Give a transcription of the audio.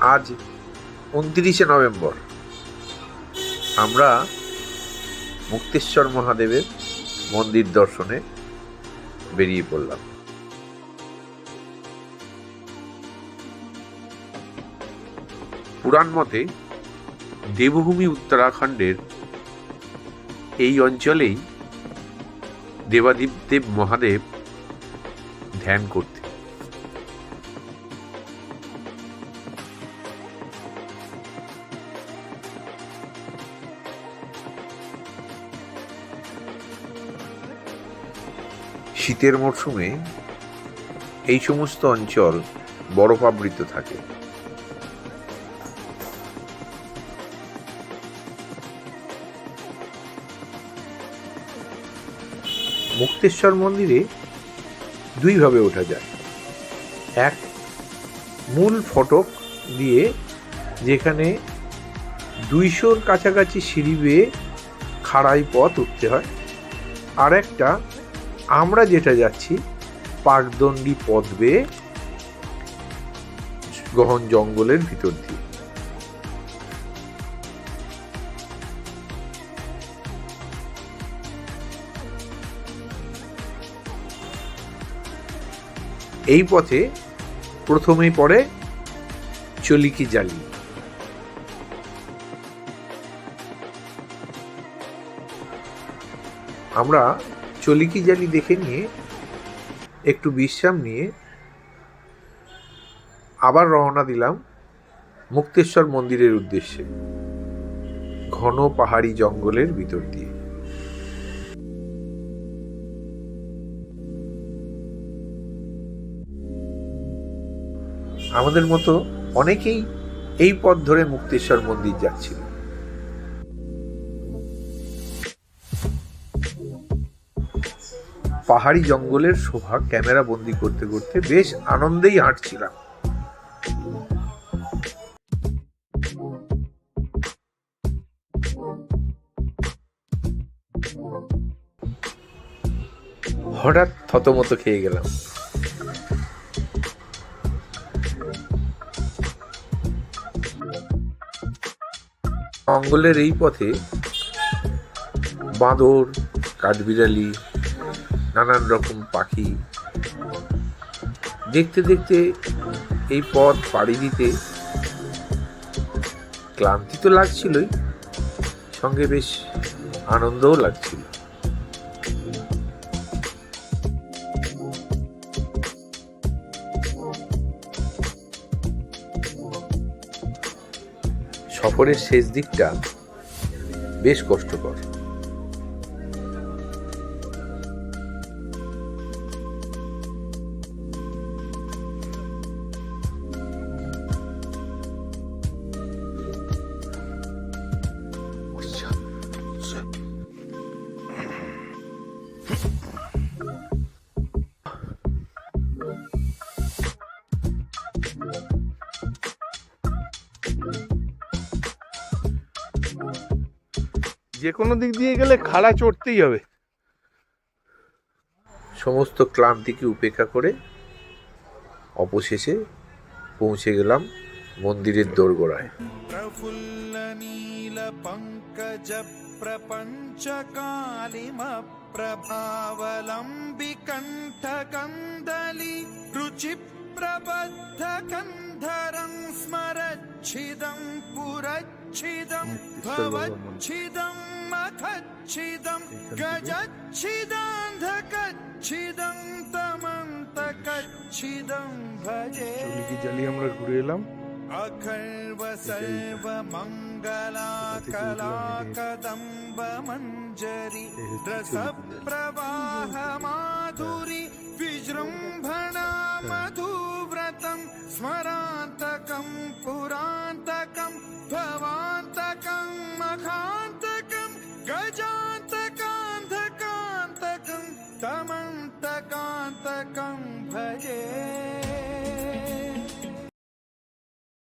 আজ উনত্রিশে নভেম্বর। আমরা মুক্তেশ্বর মহাদেবের মন্দির দর্শনে বেরিয়ে পড়লাম। পুরাণ মতে দেবভূমি উত্তরাখণ্ডের এই অঞ্চলেই দেবাদিপ দেব মহাদেব ধ্যান করতে শীতের মরশুমে এই সমস্ত অঞ্চল বরফাবৃত থাকে। মুক্তেশ্বর মন্দিরে দুইভাবে ওঠা যায়। এক, মূল ফটক দিয়ে যেখানে দুইশোর কাছাকাছি সিঁড়ি বেয়ে খাড়াই পথ উঠতে হয়। আর একটা আমরা যেটা যাচ্ছি, পাকদণ্ডী পথ গহন জঙ্গলের ভিতর দিয়ে। এই পথে প্রথমেই পড়ে চলিকি জালি। আমরা চলিকি জালি দেখে নিয়ে, একটু বিশ্রাম নিয়ে আবার রওনা দিলাম মুক্তেশ্বর মন্দিরের উদ্দেশ্যে, ঘন পাহাড়ি জঙ্গলের ভিতর দিয়ে। আমাদের মতো অনেকেই এই পথ ধরে মুক্তেশ্বর মন্দির যাচ্ছিল। পাহাড়ি জঙ্গলের শোভা ক্যামেরা বন্দি করতে করতে বেশ আনন্দেই হাঁটছিলাম। হঠাৎ থতমত খেয়ে গেলাম। জঙ্গলের এই পথে বাঁদর, কাঠবিড়ালি নানান রকম পাখি। দেখতে দেখতে এই পথ পাড়ি দিতে ক্লান্তি তো লাগছিলই, সঙ্গে বেশ আনন্দও লাগছিল। সফরের শেষ দিকটা বেশ কষ্টকর। যে কোনো দিক দিয়ে গেলে খাড়া চড়তেই হবে। সমস্ত ক্লান্তিকে উপেক্ষা করে অবশেষে পৌঁছে গেলাম মন্দিরের দোরগোড়ায়। প্রফুল্ল নীল পঙ্কজ প্রপঞ্চ কালিম প্রভাবলম্বিকণ্ঠকন্দলি রুচিপ্রবদ্ধ কন্ধরং স্মরচ্ছিদম पुरच्छिदं भवच्छिदं मखच्छिदं गजच्छिदान्धकच्छिदं तमन्तकच्छिदं भजे চলিকি জালি আমরা ঘুরে এলাম अखर्व सर्वमङ्गला कला कदम्ब मञ्जरि रसप्रवाह माधुरि विजृम्भणा मधुव्रतं स्मरान्तकं पुरान्तकं भवान्तकं मखान्तकं गजान्तकान्धकान्तकं तमन्तकान्तकं भजे।